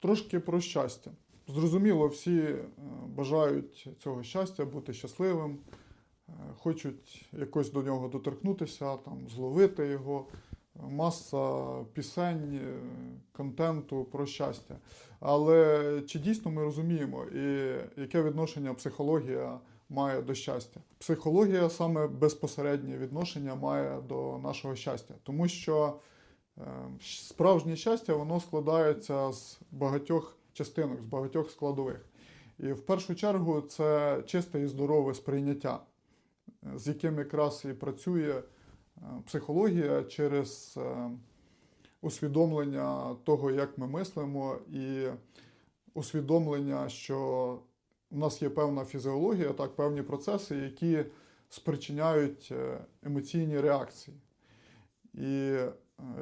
Трошки про щастя. Зрозуміло, всі е, бажають цього щастя, бути щасливим, е, хочуть якось до нього доторкнутися, там, зловити його. Маса пісень, е, контенту про щастя. Але чи дійсно ми розуміємо, і яке відношення психологія має до щастя? Психологія саме безпосереднє відношення має до нашого щастя, тому що справжнє щастя воно складається з багатьох частинок, з багатьох складових. І в першу чергу це чисте і здорове сприйняття, е, з яким якраз і працює е, психологія через е, усвідомлення того, як ми мислимо, і усвідомлення, що в нас є певна фізіологія, так, певні процеси, які спричиняють е, емоційні реакції. І е,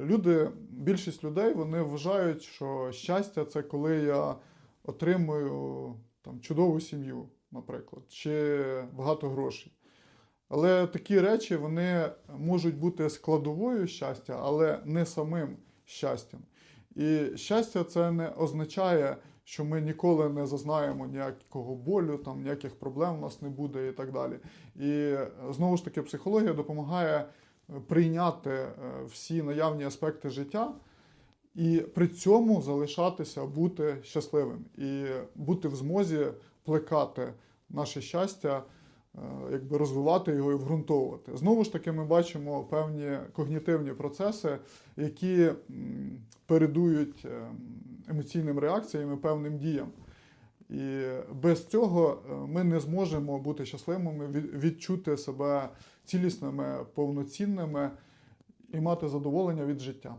люди, більшість людей вони вважають, що щастя це коли я отримую там, чудову сім'ю, наприклад, чи багато грошей. Але такі речі вони можуть бути складовою щастя, але не самим щастям. І щастя це не означає, що ми ніколи не зазнаємо ніякого болю, там ніяких проблем у нас не буде і так далі. І знову ж таки, психологія допомагає прийняти е, всі наявні аспекти життя і при цьому залишатися бути щасливим і бути в змозі плекати наше щастя, е, якби розвивати його і вґрунтовувати. Знову ж таки, ми бачимо певні когнітивні процеси, які передують е, емоційним реакціям і певним діям. І без цього е, ми не зможемо бути щасливими, від- відчути себе цілісними, повноцінними і мати задоволення від життя.